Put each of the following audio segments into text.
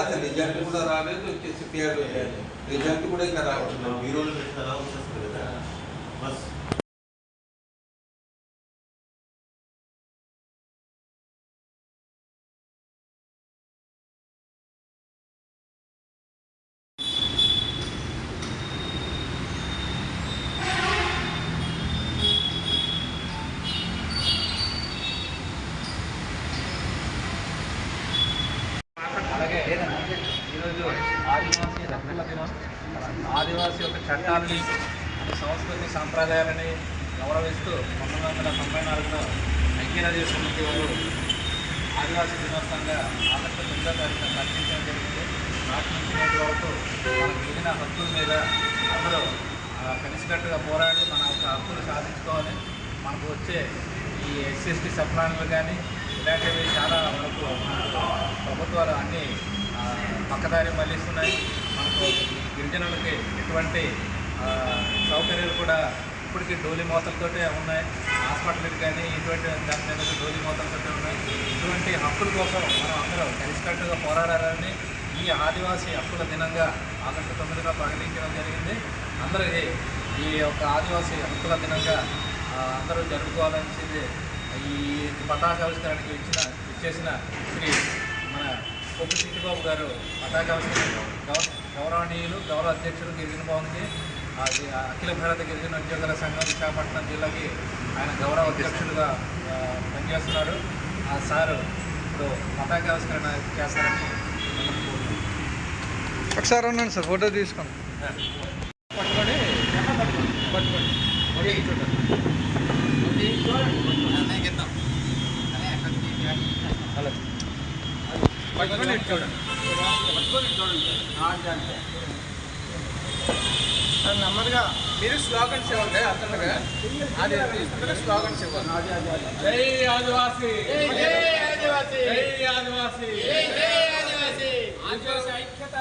రాత్రి రిజల్ట్ కూడా రాలేదు వచ్చేసి పేరు రిజల్ట్ కూడా ఇంకా రావట్లేదు. బీరోలు పెట్టినారా వచ్చేస్తుంది కదా. బస్ అలాగే ఈరోజు ఆదివాసీ హక్కుల దినం ఆదివాసీ యొక్క సంస్కృతి సాంప్రదాయాలని గౌరవిస్తూ పంతొమ్మిది వందల తొంభై నాలుగులో ఐక్యరాజ్య సమితి వారు ఆదివాసీ దినోత్సవంగా ఆగస్టు తొమ్మిదో తారీఖున ప్రకటించడం జరిగింది. నాటి నుంచి నేటి వరకు మనకు హక్కుల మీద అందరూ కలిసికట్టుగా పోరాడి మన యొక్క హక్కులు సాధించుకోవాలి. మనకు వచ్చే ఈ ఎస్సీఎస్టీ సప్లాన్లు కానీ ఇలాంటివి చాలా వరకు ప్రభుత్వాలు అన్నీ పక్కదారి మళ్ళిస్తున్నాయి మనకు గిరిజనులకి ఎటువంటి సౌకర్యాలు కూడా ఇప్పటికీ డోలి మోతలతోటే ఉన్నాయి. హాస్పిటల్కి కానీ ఇటువంటి దాని మీద డోలి మోతలతోటే ఉన్నాయి. ఇటువంటి హక్కుల కోసం మనం అందరూ కలిసికట్టుగా పోరాడాలని ఈ ఆదివాసీ హక్కుల దినంగా ఆగస్టు తొమ్మిదిగా ప్రకటించడం జరిగింది. అందరికీ ఈ యొక్క ఆదివాసీ హక్కుల దినంగా అందరూ జరుపుకోవాలనిసింది ఈ పతాకావిష్కరణకి ఇచ్చిన ఇచ్చేసిన శ్రీ మన కొప్పు చిట్టిబాబు గారు పతాకావిష్కరణ గౌ గౌరవనీయులు గౌరవ అధ్యక్షుడు గిరిజన భవన్కి అది అఖిల భారత గిరిజన ఉద్యోగుల సంఘం విశాఖపట్నం జిల్లాకి ఆయన గౌరవ అధ్యక్షులుగా ఆ, పనిచేస్తున్నారు. ఆ సారు ఇప్పుడు పతాకావిష్కరణ చేస్తారని. ఒకసారి ఉన్నాను సార్ ఫోటో తీసుకోండి. పట్టుకొని పట్టుకోండి. ఒడి చూడండి పట్టుకొని చూడండి నెమ్మదిగా. మీరు స్లోగన్స్ ఇవ్వండి అతనుగా అది అందరూ స్లోగన్స్ ఇవ్వాలి జై ఆదివాసి. జై ఆదివాసి. జై ఆదివాసి. జై ఆదివాసి. ఆదివాసి ఐక్యత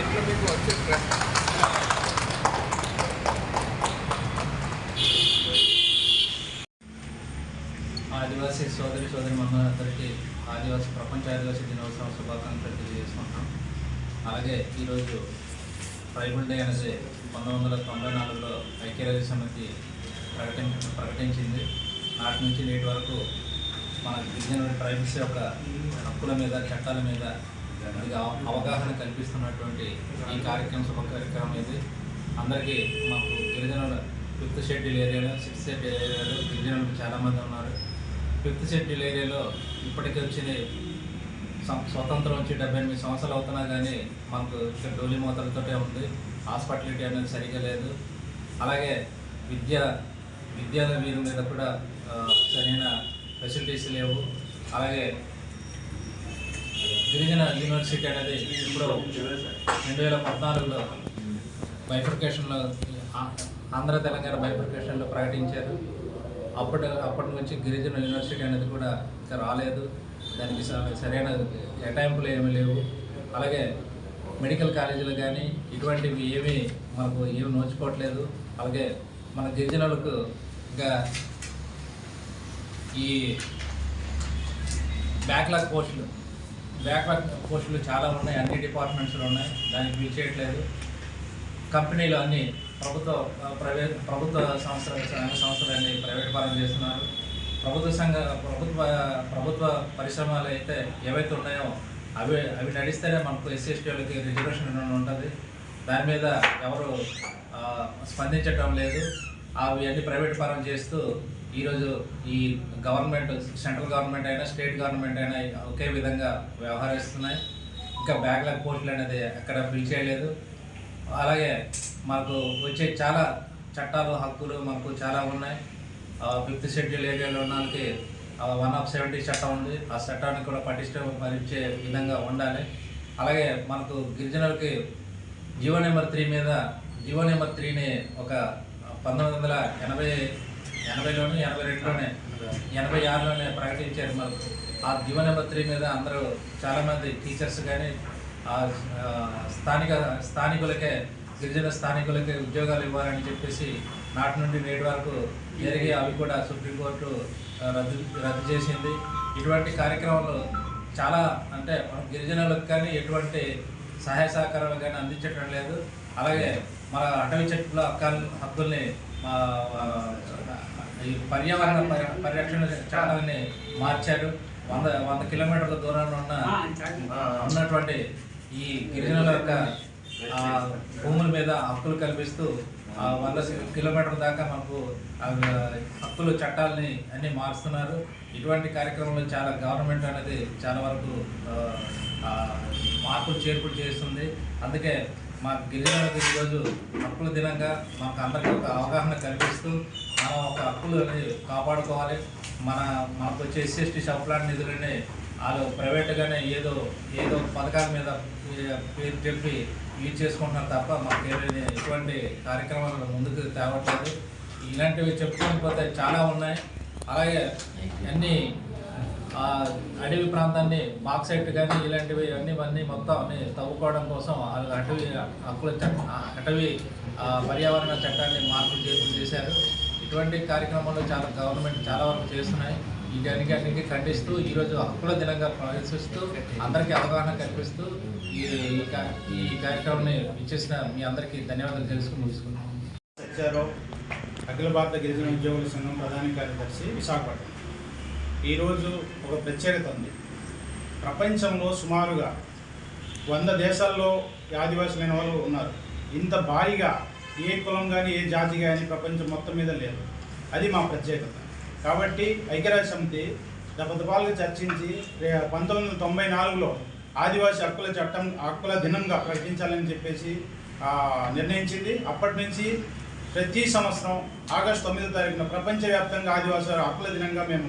ఎట్లా మీకు వచ్చే ప్రశ్న ఆదివాసీ సోదరి సోదరి మనందరికీ ఆదివాసీ ప్రపంచ ఆదివాసీ దినోత్సవం శుభాకాంక్షలు తెలియజేసుకుంటున్నాం అలాగే ఈరోజు ట్రైబల్ డే అనేది పంతొమ్మిది వందల తొంభై నాలుగులో ఐక్యరాజ్య సమితి ప్రకటించ ప్రకటించింది. నాటి నుంచి నేటి వరకు మన గిరిజన ట్రైబల్స్ యొక్క హక్కుల మీద చట్టాల మీద మనకి అవగాహన కల్పిస్తున్నటువంటి ఈ కార్యక్రమం శుభ కార్యక్రమం ఇది. అందరికీ మాకు గిరిజనుల ఫిఫ్త్ షెడ్యూల్ ఏరియాలో సిక్స్త్ షెడ్యూల్ ఏరియాలో గిరిజనులు చాలామంది ఉన్నారు. ఫిఫ్త్ షెడ్యూల్ ఏరియాలో ఇప్పటికే వచ్చిన స్వతంత్రం వచ్చి డెబ్బై ఎనిమిది సంవత్సరాలు అవుతున్నా కానీ మనకు ఇక్కడ డోలి మూతలతోటే ఉంది. హాస్పిటాలిటీ అనేది సరిగా లేదు. అలాగే విద్య విద్యా వీరు మీద కూడా సరైన ఫెసిలిటీస్ లేవు. అలాగే గిరిజన యూనివర్సిటీ అనేది ఇప్పుడు రెండు వేల పద్నాలుగులో బైఫర్కేషన్లో ఆంధ్ర తెలంగాణ బైఫర్కేషన్లో ప్రకటించారు. అప్పటి అప్పటి నుంచి గిరిజన యూనివర్సిటీ అనేది కూడా రాలేదు. దానికి స- సరైన కేటాయింపులు ఏమీ లేవు. అలాగే మెడికల్ కాలేజీలు కానీ ఇటువంటివి ఏమీ మనకు ఏమి నోచుకోవట్లేదు. అలాగే మన గిరిజనులకు ఇంకా ఈ బ్యాక్లాగ్ పోస్టులు బ్యాక్లాగ్ పోస్టులు చాలా ఉన్నాయి. అన్ని డిపార్ట్మెంట్స్లో ఉన్నాయి. దానికి ఫిల్ చేయట్లేదు. కంపెనీలు అన్ని ప్రభుత్వ ప్రైవేట్ ప్రభుత్వ సంస్థలు సంస్థలన్నీ సంస్థలు ప్రైవేట్ పరం చేస్తున్నారు. ప్రభుత్వ సంఘ ప్రభుత్వ ప్రభుత్వ పరిశ్రమలు అయితే ఏవైతే ఉన్నాయో అవి అవి నడిస్తేనే మనకు ఎస్సీ ఎస్టీ వాళ్ళకి రిజర్వేషన్ ఉంటుంది. దాని మీద ఎవరు స్పందించటం లేదు. అవి అన్ని ప్రైవేట్ పరం చేస్తూ ఈరోజు ఈ గవర్నమెంట్ సెంట్రల్ గవర్నమెంట్ అయినా స్టేట్ గవర్నమెంట్ అయినా ఒకే విధంగా వ్యవహరిస్తున్నాయి. ఇంకా బ్యాక్లాగ్ పోస్టులు అనేది ఎక్కడ ఫిల్ చేయలేదు. అలాగే మనకు వచ్చే చాలా చట్టాలు హక్కులు మనకు చాలా ఉన్నాయి. ఫిఫ్త్ షెడ్యూల్ ఏరియాలో ఉన్న వాళ్ళకి వన్ ఆఫ్ సెవెంటీ చట్టం ఉంది. ఆ చట్టాన్ని కూడా పటిష్టపరిచే విధంగా ఉండాలి. అలాగే మనకు గిరిజనులకి జీవో నెంబర్ త్రీ మీద జీవో నెంబర్ త్రీని ఒక పంతొమ్మిది వందల ఎనభై ఎనభైలోనే ఎనభై రెండులోనే ఎనభై ఆరులోనే ప్రకటించారు మనకు ఆ జీవో నెంబర్ త్రీ మీద అందరూ చాలామంది టీచర్స్ కానీ ఆ, స్థానిక స్థానికులకే గిరిజన స్థానికులకే ఉద్యోగాలు ఇవ్వాలని చెప్పేసి నాటి నుండి నేటి వరకు జరిగి అవి కూడా సుప్రీంకోర్టు రద్దు రద్దు చేసింది. ఇటువంటి కార్యక్రమాలు చాలా అంటే మన గిరిజనులకు కానీ ఎటువంటి సహాయ సహకారాలు కానీ అందించడం లేదు. అలాగే మన అటవీ చెట్ల హక్కాలు హక్కుల్ని ఈ పర్యావరణ పరి- పరిరక్షణ చట్టాలని మార్చారు. వంద వంద కిలోమీటర్ల దూరంలో ఉన్న ఉన్నటువంటి ఈ గిరిజనుల యొక్క భూముల మీద హక్కులు కల్పిస్తూ వంద కిలోమీటర్ దాకా మనకు హక్కులు చట్టాలని అన్నీ మారుస్తున్నారు. ఇటువంటి కార్యక్రమంలో చాలా గవర్నమెంట్ అనేది చాలా వరకు మార్పులు చేర్పులు చేస్తుంది. అందుకే మా గిరిజనులకు ఈరోజు హక్కుల దినంగా మాకు అందరికీ ఒక అవగాహన కల్పిస్తూ మనం ఒక హక్కులు అనేది కాపాడుకోవాలి. మన మనకు వచ్చే ఎస్సీ ఎస్టీ నిధులని వాళ్ళు ప్రైవేట్గానే ఏదో ఏదో పథకాల మీద పేరు చెప్పి యూజ్ చేసుకుంటున్నారు తప్ప మాకు ఏమైనా ఎటువంటి కార్యక్రమాలు ముందుకు తేవట్లేదు. ఇలాంటివి చెప్పుకొని పోతే చాలా ఉన్నాయి. అలాగే అన్ని అడవి ప్రాంతాన్ని బాక్సైట్ కానీ ఇలాంటివి అన్ని అన్నీ మొత్తం అన్ని తవ్వుకోవడం కోసం వాళ్ళు అటవీ హక్కుల చట్టం అటవీ పర్యావరణ చట్టాన్ని మార్పులు చేర్పులు చేశారు. ఇటువంటి కార్యక్రమాలు చాలా గవర్నమెంట్ చాలా వరకు చేస్తున్నాయి. ఈ దానికి ఖండిస్తూ ఈరోజు హక్కుల దినంగా ప్రదర్శిస్తూ అందరికీ అవగాహన కల్పిస్తూ ఈ ఈ కార్యక్రమాన్ని ఇచ్చేసిన మీ అందరికీ ధన్యవాదాలు తెలుసుకుని ముగిసుకుంటున్నాను. సత్యారావు అఖిల భారత గిరిజన ఉద్యోగుల సంఘం ప్రధాన కార్యదర్శి విశాఖపట్నం. ఈరోజు ఒక ప్రత్యేకత ఉంది. ప్రపంచంలో సుమారుగా వంద దేశాల్లో ఆదివాసులైన వాళ్ళు ఉన్నారు. ఇంత భారీగా ఏ కులం కానీ ఏ జాతి కానీ ప్రపంచం మొత్తం మీద లేదు. అది మా ప్రత్యేకత. కాబట్టి ఐక్యరాజ్య సమితి దపదపాలుగా చర్చించి రే- పంతొమ్మిది వందల తొంభై నాలుగులో ఆదివాసీ హక్కుల చట్టం హక్కుల దినంగా ప్రకటించాలని చెప్పేసి నిర్ణయించింది. అప్పటి నుంచి ప్రతి సంవత్సరం ఆగస్టు తొమ్మిదో తారీఖున ప్రపంచవ్యాప్తంగా ఆదివాసుల హక్కుల దినంగా మేము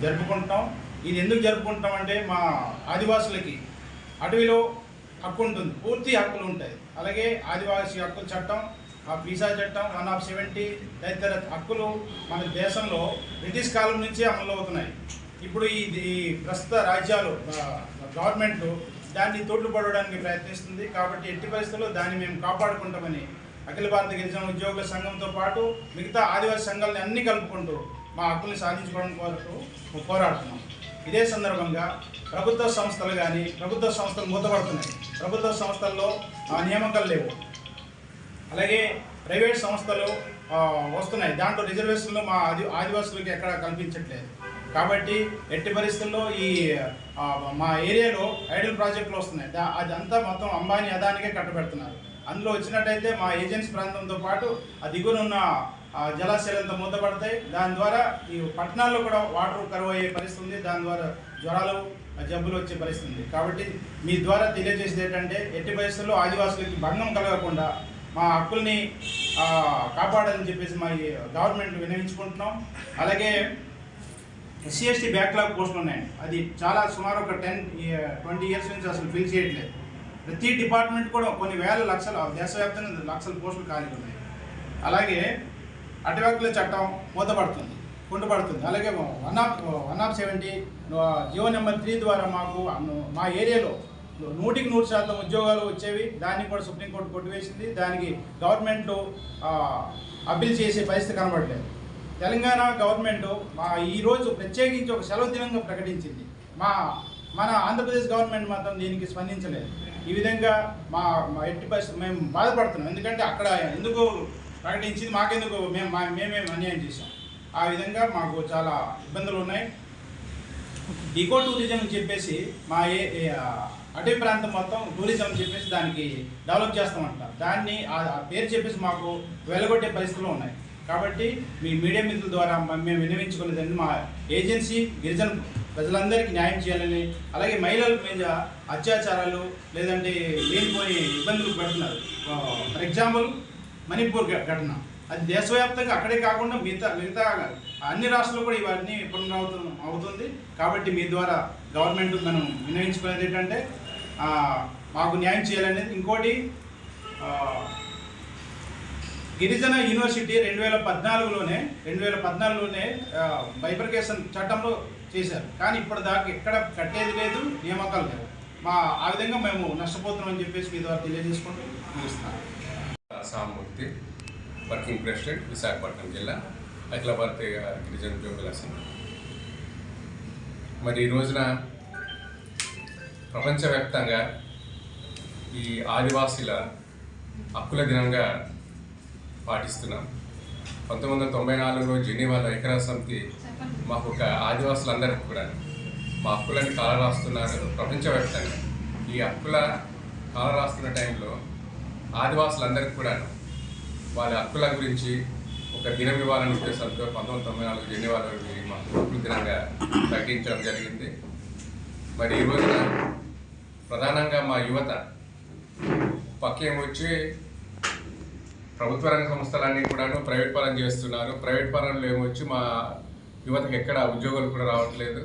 జరుపుకుంటాం ఇది ఎందుకు జరుపుకుంటాం అంటే మా ఆదివాసులకి అటవిలో హక్కు ఉంటుంది. పూర్తి హక్కులు ఉంటాయి. అలాగే ఆదివాసీ హక్కుల చట్టం ఆ వీసా చట్టం వన్ ఆఫ్ సెవెంటీ తదితర హక్కులు మన దేశంలో బ్రిటిష్ కాలం నుంచే అమలు అవుతున్నాయి ఇప్పుడు ఈ ప్రస్తుత రాజ్యాలు గవర్నమెంట్ దాన్ని తోడ్లుపడడానికి ప్రయత్నిస్తుంది. కాబట్టి ఎట్టి పరిస్థితుల్లో దాన్ని మేము కాపాడుకుంటామని అఖిల భారత గిరిజన ఉద్యోగుల సంఘంతో పాటు మిగతా ఆదివాసీ సంఘాలని అన్ని కలుపుకుంటూ మా హక్కుల్ని సాధించుకోవడం కొరకు పోరాడుతున్నాం. ఇదే సందర్భంగా ప్రభుత్వ సంస్థలు కానీ ప్రభుత్వ సంస్థలు మూతపడుతున్నాయి. ప్రభుత్వ సంస్థల్లో ఆ, నియామకాలు లేవు. అలాగే ప్రైవేట్ సంస్థలు వస్తున్నాయి. దాంట్లో రిజర్వేషన్లు మా ఆది ఆదివాసులకు ఎక్కడ కల్పించట్లేదు. కాబట్టి ఎట్టి పరిస్థితుల్లో ఈ మా ఏరియాలో ఐడల్ ప్రాజెక్టులు వస్తున్నాయి. దా అదంతా మొత్తం అంబానీ అదానికే కట్టబెడుతున్నారు. అందులో వచ్చినట్టయితే మా ఏజెన్సీ ప్రాంతంతో పాటు ఆ దిగున ఉన్న జలాశయాలంతా మూతపడతాయి. దాని ద్వారా ఈ పట్టణాల్లో కూడా వాటర్ కరువు అయ్యే పరిస్థితి ఉంది. దాని ద్వారా జ్వరాలు జబ్బులు వచ్చే పరిస్థితి ఉంది. కాబట్టి మీ ద్వారా తెలియజేసేది ఏంటంటే ఎట్టి పరిస్థితుల్లో ఆదివాసులకి భంగం కలగకుండా మా హక్కుల్ని కాపాడాలని చెప్పేసి మా ఈ గవర్నమెంట్ వినవించుకుంటున్నాం అలాగే ఎస్సీ ఎస్టీ బ్యాక్లాగ్ పోస్టులు ఉన్నాయి. అది చాలా సుమారు ఒక టెన్ ట్వంటీ ఇయర్స్ నుంచి అసలు ఫిల్ చేయట్లేదు. ప్రతి డిపార్ట్మెంట్ కూడా కొన్ని వేల లక్షల దేశవ్యాప్తంగా లక్షల పోస్టులు ఖాళీ ఉన్నాయి. అలాగే అటవీ చట్టం మూతపడుతుంది కుంటుపడుతుంది. అలాగే one of one of seventy GO number three ద్వారా మాకు మా ఏరియాలో నూటికి నూరు శాతం ఉద్యోగాలు వచ్చేవి. దాన్ని కూడా సుప్రీంకోర్టు కొట్టివేసింది. దానికి గవర్నమెంట్ అప్పీల్ చేసే పరిస్థితి కనబడలేదు. తెలంగాణ గవర్నమెంట్ మా ఈరోజు ప్రత్యేకించి ఒక సెలవు దినంగా ప్రకటించింది. మా మన ఆంధ్రప్రదేశ్ గవర్నమెంట్ మాత్రం దీనికి స్పందించలేదు. ఈ విధంగా మా ఎట్టి పరిస్థితి మేము బాధపడుతున్నాం. ఎందుకంటే అక్కడ ఎందుకు ప్రకటించింది? మాకెందుకు? మేము మా- మేమేం అన్యాయం చేసాం ఆ విధంగా మాకు చాలా ఇబ్బందులు ఉన్నాయి. ఈకో టూరిజం అని చెప్పేసి మా ఏ అటవీ ప్రాంతం మొత్తం టూరిజం అని చెప్పేసి దానికి డెవలప్ చేస్తామంటారు దాన్ని ఆ పేరు చెప్పేసి మాకు వెలగొట్టే పరిస్థితులు ఉన్నాయి. కాబట్టి మీ మీడియా మిత్రుల ద్వారా మేము విన్నవించుకునేదండి మా ఏజెన్సీ గిరిజన ప్రజలందరికీ న్యాయం చేయాలని అలాగే మహిళల మీద అత్యాచారాలు లేదంటే లేనిపోయి ఇబ్బందులు పెడుతున్నారు. ఫర్ ఎగ్జాంపుల్ మణిపూర్ ఘటన. అది దేశవ్యాప్తంగా అక్కడే కాకుండా మిగతా మిగతా అన్ని రాష్ట్రాలు కూడా ఇవన్నీ పునరావృతం అవుతుంది. కాబట్టి మీ ద్వారా గవర్నమెంట్ మనం వినియోగించుకునేది ఏంటంటే మాకు న్యాయం చేయాలనేది. ఇంకోటి గిరిజన యూనివర్సిటీ రెండు వేల పద్నాలుగులోనే రెండు వేల పద్నాలుగులోనే బైఫర్కేషన్ చట్టంలో చేశారు. కానీ ఇప్పుడు దాకా ఎక్కడ కట్టేది లేదు నియామకాలు లేవు. మా ఆ విధంగా మేము నష్టపోతున్నామని చెప్పేసి మీ ద్వారా తెలియజేసుకుంటూ ముగిస్తున్నాను సామూర్తి వర్కింగ్ ప్రెసిడెంట్ విశాఖపట్నం జిల్లా అఖిల భారతీయ గిరిజన ఉద్యోగుల సంఘం. మరి ఈ రోజున ప్రపంచవ్యాప్తంగా ఈ ఆదివాసీల హక్కుల దినంగా పాటిస్తున్నాం. పంతొమ్మిది వందల తొంభై నాలుగులో జెనీవాలో ఐక్యరాజ్య సమితి మాకు ఒక ఆదివాసులందరికీ కూడా మా హక్కులని కాల రాస్తున్నారు ప్రపంచవ్యాప్తంగా. ఈ హక్కుల కాల రాస్తున్న టైంలో ఆదివాసులందరికీ కూడా వాళ్ళ హక్కుల గురించి ఒక దినం ఇవ్వాలని ఉద్దేశంతో పంతొమ్మిది తొంభై నాలుగు జెనీవాలో మా హక్కుల దినంగా ప్రకటించడం జరిగింది. మరి ఈ రోజున ప్రధానంగా మా యువత పక్కేం వచ్చి ప్రభుత్వ రంగ సంస్థలన్నీ కూడాను ప్రైవేట్ పరం చేస్తున్నారు. ప్రైవేట్ పరంలో ఏమొచ్చి మా యువతకు ఎక్కడ ఉద్యోగాలు కూడా రావట్లేదు.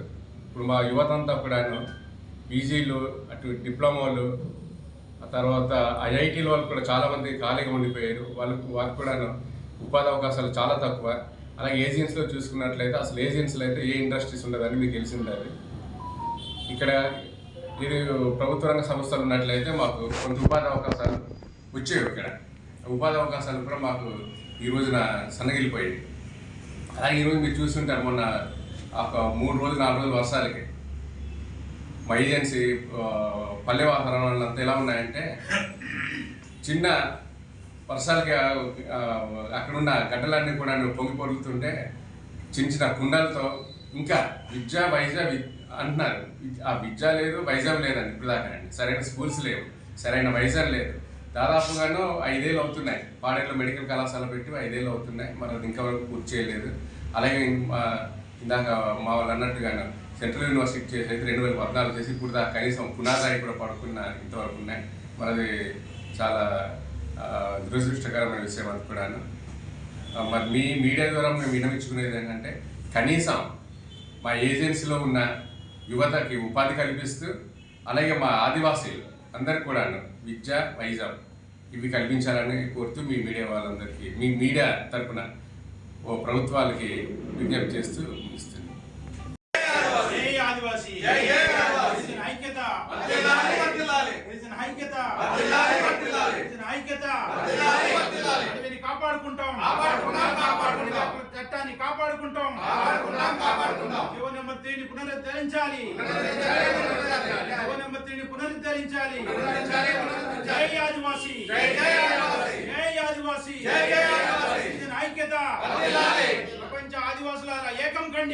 ఇప్పుడు మా యువత అంతా కూడాను పీజీలు అటు డిప్లొమాలు ఆ తర్వాత ఐఐటీల వాళ్ళు కూడా చాలామంది ఖాళీగా ఉండిపోయారు. వాళ్ళకు వాళ్ళు కూడాను ఉపాధి అవకాశాలు చాలా తక్కువ. అలాగే ఏజెన్సీలో చూసుకున్నట్లయితే అసలు ఏజెన్సీలో అయితే ఏ ఇండస్ట్రీస్ ఉండదని మీకు తెలిసి ఉండాలి ఇక్కడ ఇది ప్రభుత్వ రంగ సంస్థలు ఉన్నట్లయితే మాకు కొంత ఉపాధి అవకాశాలు వచ్చేవి ఇక్కడ. ఉపాధి అవకాశాలు కూడా మాకు ఈ రోజున సన్నగిలిపోయాయి. అలాగే ఈరోజు మీరు చూస్తుంటారు మొన్న ఒక మూడు రోజులు నాలుగు రోజులు వర్షాలకి. మా ఏజెన్సీ పల్లె వాతావరణాలు అంతా ఎలా ఉన్నాయంటే చిన్న వర్షాలకి అక్కడున్న గడ్డలన్నీ కూడా పొంగి పొరుగుతుంటే చిన్న చిన్న కుండలతో ఇంకా విద్య వైజాగ్ అంటున్నారు. ఆ విద్య లేదు వైజాగ్ లేదండి ఇప్పుడు సరైన స్కూల్స్ లేవు సరైన వైజాగ్ లేదు. దాదాపుగాను ఐదేళ్ళు అవుతున్నాయి. పాడేళ్ళు మెడికల్ కళాశాల పెట్టి ఐదేళ్ళు అవుతున్నాయి. మరి అది ఇంకా వరకు పూర్తి చేయలేదు. అలాగే ఇందాక మా వాళ్ళు అన్నట్టుగాను సెంట్రల్ యూనివర్సిటీ చేసి అయితే రెండు వేల పద్నాలుగు చేసి ఇప్పుడు దాకా కనీసం పునాదాయి కూడా పడుకున్న ఇంతవరకు ఉన్నాయి. మరి అది చాలా దురదృష్టకరమైన విషయం అది కూడాను మరి మీ మీడియా ద్వారా మేము వినవించుకునేది ఏంటంటే కనీసం మా ఏజెన్సీలో ఉన్న యువతకి ఉపాధి కల్పిస్తూ అలాగే మా ఆదివాసీలు అందరికి కూడాను విద్య వైజాగ్ ఇవి కల్పించాలని కోరుతూ మీ మీడియా వాళ్ళందరికీ మీ మీడియా తరపున ఓ ప్రభుత్వాలకి విజ్ఞప్తి చేస్తూ ముగిస్తుంది చట్టాన్ని కాపాడుకుంటాం. యువ నెంబర్ త్రీని పునరుద్ధరించాలి. త్రీని పునరుద్ధరించాలి. జై ఆదివాసి. జై ఆదివాసి. ఐక్యత ప్రపంచ ఆదివాసులారా ఏకం కండి.